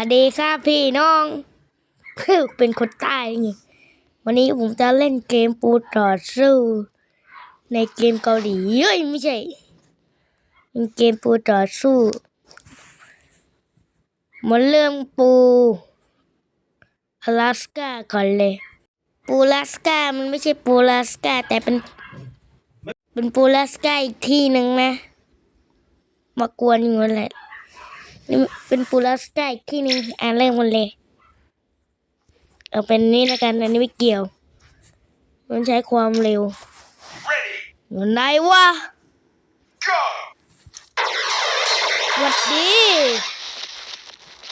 สวัสดีครับพี่น้องเพื่อเป็นคนใต้ไงวันนี้ผมจะเล่นเกมปูต่อสู้ในเกมเกาหลีเอ้ยไม่ใช่เป็นเกมปูต่อสู้มันเริ่มปูอลาสกาก่อนเลย ปูลาสกามันไม่ใช่ปูลาสกาแต่เป็น เป็นปูลาสกาอีกที่หนึ่งนะมากวนอยู่แหละ นี่เป็นปูลัสกาอีกที่หนึงอ่านเรื่องมันเลย เอาเป็นนี่ล้วกันอันนี้ไม่เกี่ยว มันใช้ความเร็วอยู่ไหนวะหวัดดี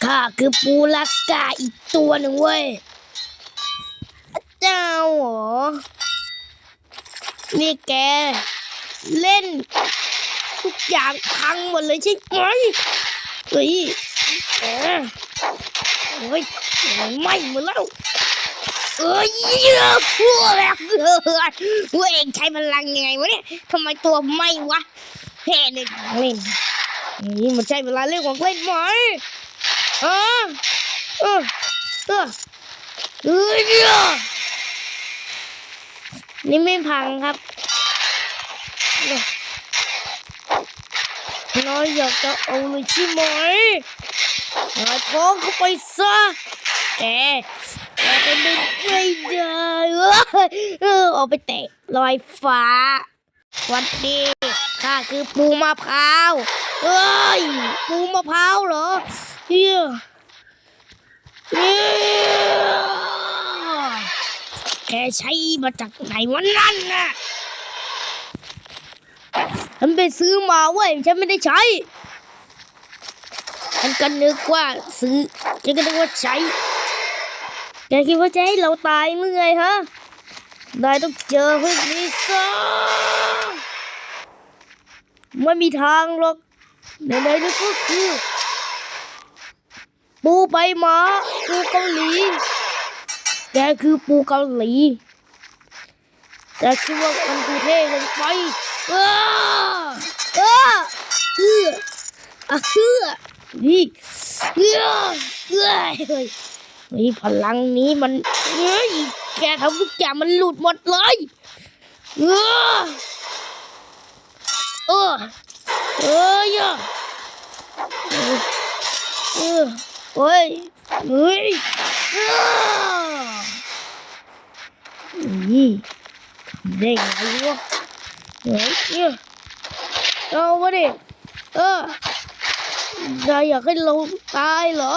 ข้าคือปูลัสกาอีกตัวหนึ่งเว้ยเจ้าเหรอ นี่แก เล่น ทุกอย่างพังหมดเลยใช่ไหม เฮ้ยแกโอ้ยไม่หมดแล้วเอ้ยเยอะพวกแล้วเว้ยเองใช้พลังยังไงวะเนี่ยทำไมตัวไม่วะแค่เล่นเล่นนี่มันใช่เวลาเล่นของเล่นไหมเออเออเออเอ้ยเนี่ยนี่ไม่พังครับ น้อยอยากจะเอาเลยใช่ไหมนายท้องเข้าไปซะแกแกจะดึงไม่ได้เออเอาไปเตะลอยฟ้า วันดีข้าคือปูมะพร้าวเอ้ยปูมะพร้าวเหรอเฮียเฮียแกใช้มาจากไหนวันนั้นน่ะ ฉันไปซื้อมาเว้ยฉันไม่ได้ใช้ ฉันก็นึกว่าซื้อ ฉันก็นึกว่าใช้ แกคิดว่าจะให้เราตายเมื่อไงฮะได้ต้องเจอพวกนี้ซะไม่มีทางหรอกไหนๆนี่ก็คือปูใบหมาปูเกาหลีแกคือปูเกาหลีแต่คิดว่ามันดูเท่เกินไป เออเออเอออะเออนี่เออเออเฮ้ยเฮ้พลังนี้มันเฮ้ยแกทำทุกอย่างมันหลุดหมดเลยเออเออเอ้ยอะเออเออเฮ้ยเฮ้ยเออนี่ทำได้ไงวะ เฮ้ยเนี่ยเอาวะดิเออนายอยากให้เราตายเหรอ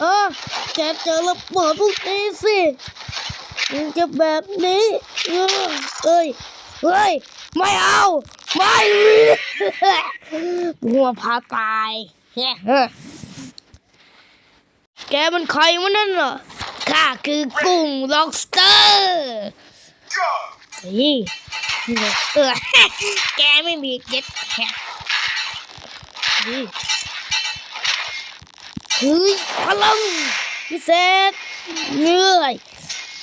เออแกเจอระเบิดพวกนี้สิมันจะแบบนี้เออเอ้ยเฮ้ย ไม่เอา ไม่หัวพาตายเฮ้ยแกมันใครมันนั่นเหรอข้าคือกุ้งล็อบสเตอร์ Go! เฮ้ยเออแกไม่มีเจ็ตแพ็คนี่เฮ้ยพลังพิเศษเหนื่อย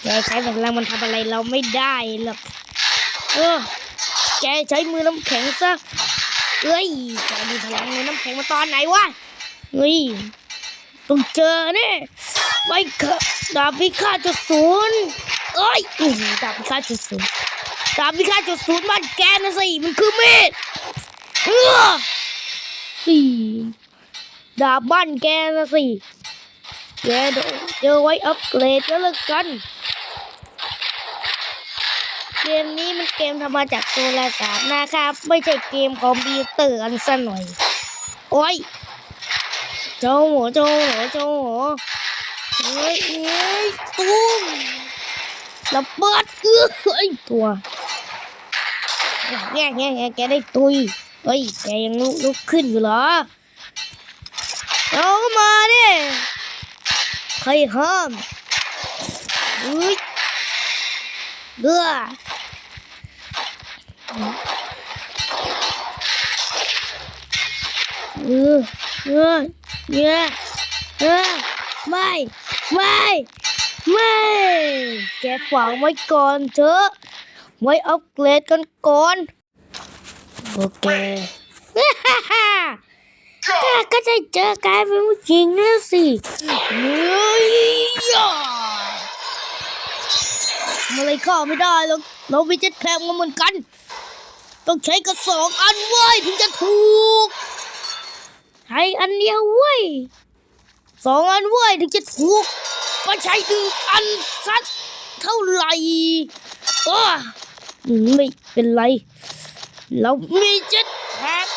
แกใช้พลังมันทำอะไรเราไม่ได้หรอกเออแกใช้มือน้ำแข็งซะเอ้ยแกมีพลังมือน้ำแข็งมาตอนไหนวะเฮ้ยต้องเจอเนี่ยไม่เคยดาบพิฆาตจุดศูนย์เอ้ยอื้อหือดาบพิฆาตจุดศูนย์ ดาบพิฆาจุดศูนย์บ้านแกนะสิมันคือมีดเออสี่ดาบบ้านแกนะสิแกโดเจอไว้อัปเกรดแล้วละกัน เกมนี้มันเกมทำมาจากโทรศัพท์นะครับ ไม่ใช่เกมคอมพิวเตอร์อันซะหน่อย โอ้ยโจโหโจโหโจโหเฮ้ยเฮ้ยตุ้มระเบิดเอ้ยตัว แง่แง่แง่แกได้ตุยเฮ้ยแกยังลุกลุกขึ้นอยู่เหรอเอาก็มาดิใครห้ามเฮ้ยเบื่อเออเออเออเออไม่ไม่ไม่แกฝังไว้ก่อนเถอะ ไว้อัปเกรดกันก่อน โอเคแก Go! ก็จะเจอกลายเป็นผู้หญิงแล้วสิเฮ้ยย่ามาเลยเข้าไม่ได้หรอกเรามีเจ็ตแพลมาเหมือนกัน ต้องใช้กระสองอันเว้ยถึงจะถูกใช้อันเดียวเว้ยสองอันเว้ยถึงจะถูกก็ใช้หนึ่งอันสักเท่าไหร่โอ้ ไม่เป็นไร เรามีเจ็ตแพ็ค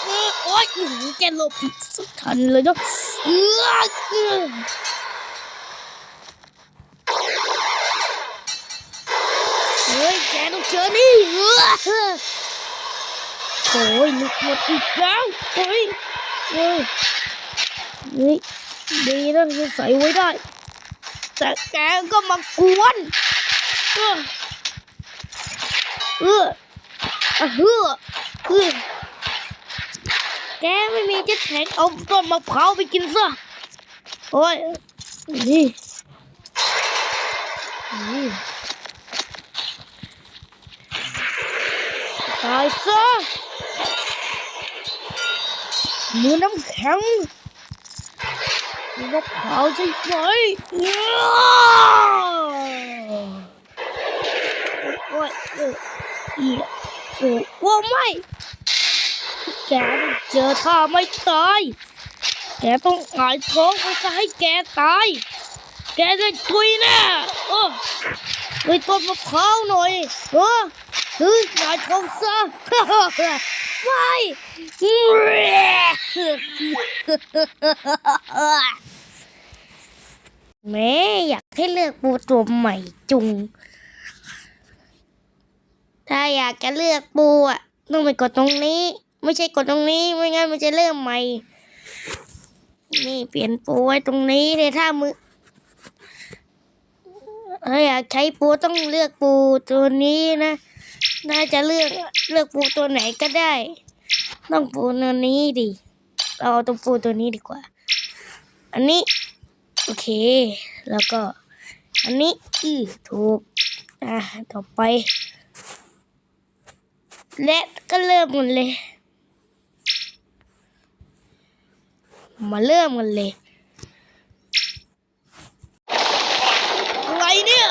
โอ๊ยอื้อหือแกหลบสุดทันเลยเนาะเอื้อเอื้อเฮ้ยแกต้องเจอนี่เอื้อโอ้ยลุกหมดอีกแล้วเฮ้ยเฮ้ยเฮ้ยดีนะที่ใส่ไว้ได้ แต่แกก็มากวนเออ เอออะเฮือเออแกไม่มีเจ็ตแพ็กเอาต้นมะพร้าวไปกินซะ โอ้ย นี่ นี่ตายซะมือน้ำแข็งมือมะพร้าวใช่ไหมเนี่ยโอ้ยเออ อีกโอ้โอไม่แกเจอท่าไม่ตายแกต้องหงายท้องไปซะให้แกตาย แกได้ตุยแน่โอ้เลยต้นมะพร้าวหน่อยเออเฮ้ยหงายท้องซะไม่แม่อยากให้เลือกปูตัวใหม่จุง อยากจะเลือกปูอะต้องไปกดตรงนี้ ไม่ใช่กดตรงนี้ไม่งั้นมันจะเริ่มใหม่ นี่เปลี่ยนปูไว้ตรงนี้เลยถ้ามือถ้าอยากใช้ปูต้องเลือกปูตัวนี้นะน่าจะเลือกเลือกปูตัวไหนก็ได้ ต้องปูตัวนี้ดิเราเอาตัวปูตัวนี้ดีกว่า อันนี้ โอเค แล้วก็ อันนี้ อือถูก อะ ต่อไป และก็เริ่มกันเลย มาเริ่มกันเลยอะไรเนี่ย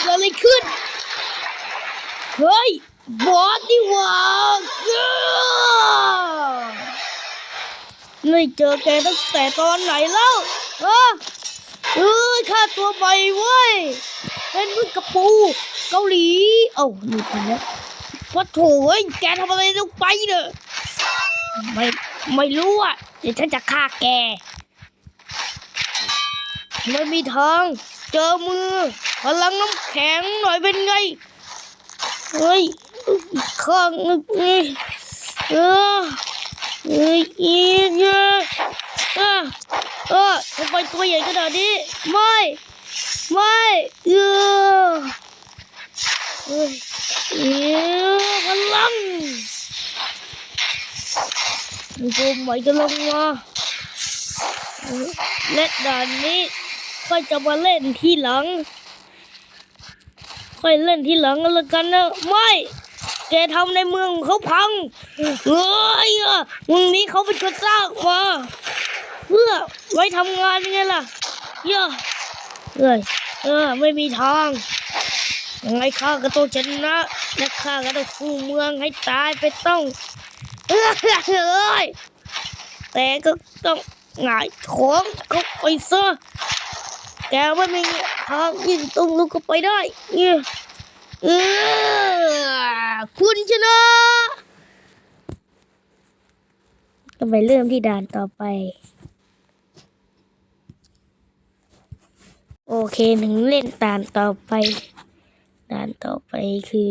เกิดอะไรขึ้น เฮ้ย บอสดิหว่าเออไม่เจอแกตั้งแต่ตอนไหนแล้วเออเอ้ยค่าตัวใหม่เว้ยเป็นมึงกระปู เกาหลี เอ้าหลุดไปแล้ว ว่าโถเอ้ยแกทำอะไรลงไปเนอะไม่ไม่รู้อะเดี๋ยวฉันจะฆ่าแกไม่มีทาง เจอมือพลังน้ำแข็งหน่อยเป็นไง เฮ้ยข้างนึงนี่เออเอ้ยอีกเออเออเออทำไมตัวใหญ่ขนาดนี้ ไม่ ไม่เออเอ้ย เออพลังมันตัวใหม่กำลังมาเออและด่านนี้ก็จะมาเล่นที่หลัง ค่อยเล่นที่หลังกันละกันนะไม่แกทำในเมืองเขาพังเฮ้ยอะเมืองนี้เขาเป็นคนสร้างมาเพื่อไว้ทำงานไงล่ะเยอะเอ้ยเออไม่มีทางยังไงข้าก็ต้องชนะ และข้าก็ต้องสู้เมืองให้ตายไปต้องเอ้ยเอ้ยแต่ก็ต้องหงายท้องเขาไปซะแกไม่มีทางยิงตรงลุกก็ไปได้เนี่ยเออคุณชนะก็ไปเริ่มที่ด่านต่อไป โอเคหนึ่งเล่นด่านต่อไป ด่านต่อไปคือ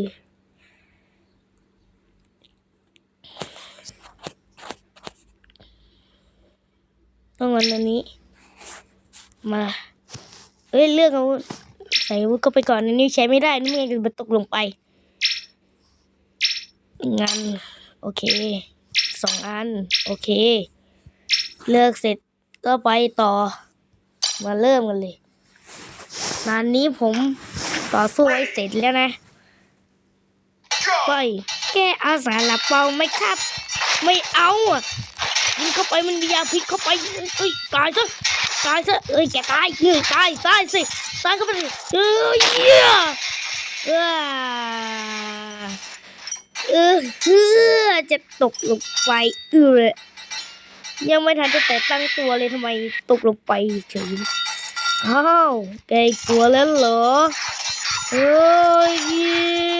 ต้องเอาอันนี้ มาเอ้ยเลือกเอาใส่อาวุธก็ไปก่อนอันนี้ใช้ไม่ได้นี่มันจะตกลงไปงานโอเคสองอัน โอเค เลือกเสร็จก็ไปต่อ มาเริ่มกันเลยงานนี้ผมต่อสู้ไว้เสร็จแล้วนะไป Go! แกอาสาหลับเปล่าไหมครับ ไม่เอาอะ กินเข้าไปมันมียาพิษเข้าไปเอ้ยตายซะตายซะเอ้ยแกตายเอ้ยตายตายสิตายเข้าไปเลยเอ้ยเยเอ้เออเออจะตกลงไปเออยังไม่ทันจะแต่ตั้งตัวเลยทำไมตกลงไปเฉยอ้าวแกกลัวแล้วเหรอเอ้ย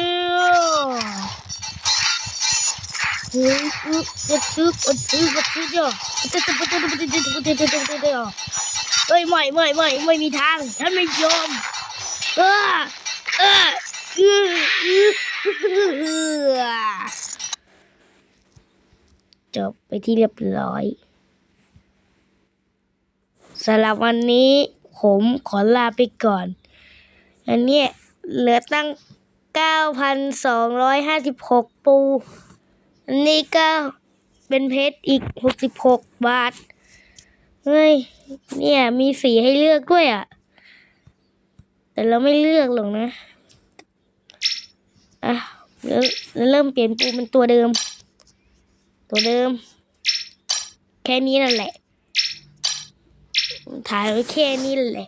어쭉 어쭉 어쭉요 어쨌든 어쨌든 어쨌든 어쨌든 어쨌든 เอ้ยไม่ไม่ไม่ไม่มีทางฉันไม่ยอมเออเออเออจบไปที่เรียบร้อยสำหรับวันนี้ผมขอลาไปก่อน อันนี้เหลือตั้ง 9,256 ปู อันนี้ก็เป็นเพชรอีกหกสิบหกบาท เฮ้ย เนี่ยมีสีให้เลือกด้วยอะ แต่เราไม่เลือกหรอกนะ อะแล้วเริ่มเปลี่ยนปูเป็นตัวเดิม ตัวเดิม แค่นี้นั่นแหละ ถ่ายไว้แค่นี้แหละ